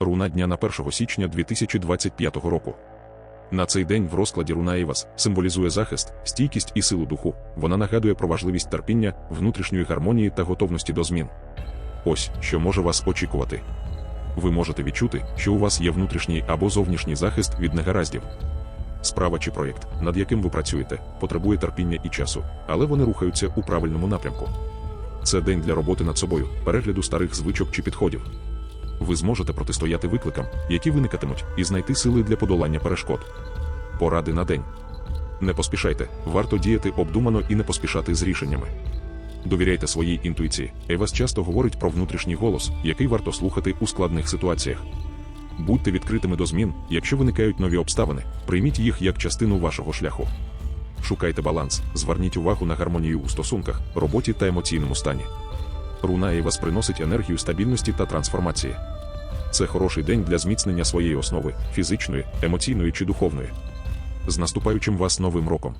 Руна дня на 1 січня 2025 року. На цей день в розкладі руна Івас символізує захист, стійкість і силу духу. Вона нагадує про важливість терпіння, внутрішньої гармонії та готовності до змін. Ось що може вас очікувати. Ви можете відчути, що у вас є внутрішній або зовнішній захист від негараздів. Справа чи проєкт, над яким ви працюєте, потребує терпіння і часу, але вони рухаються у правильному напрямку. Це день для роботи над собою, перегляду старих звичок чи підходів. Ви зможете протистояти викликам, які виникатимуть, і знайти сили для подолання перешкод. Поради на день. Не поспішайте, варто діяти обдумано і не поспішати з рішеннями. Довіряйте своїй інтуїції. Евас часто говорить про внутрішній голос, який варто слухати у складних ситуаціях. Будьте відкритими до змін, якщо виникають нові обставини, прийміть їх як частину вашого шляху. Шукайте баланс, зверніть увагу на гармонію у стосунках, роботі та емоційному стані. Руна Евас приносить енергію стабільності та трансформації. Це хороший день для зміцнення своєї основи фізичної, емоційної чи духовної. З наступаючим вас новим роком!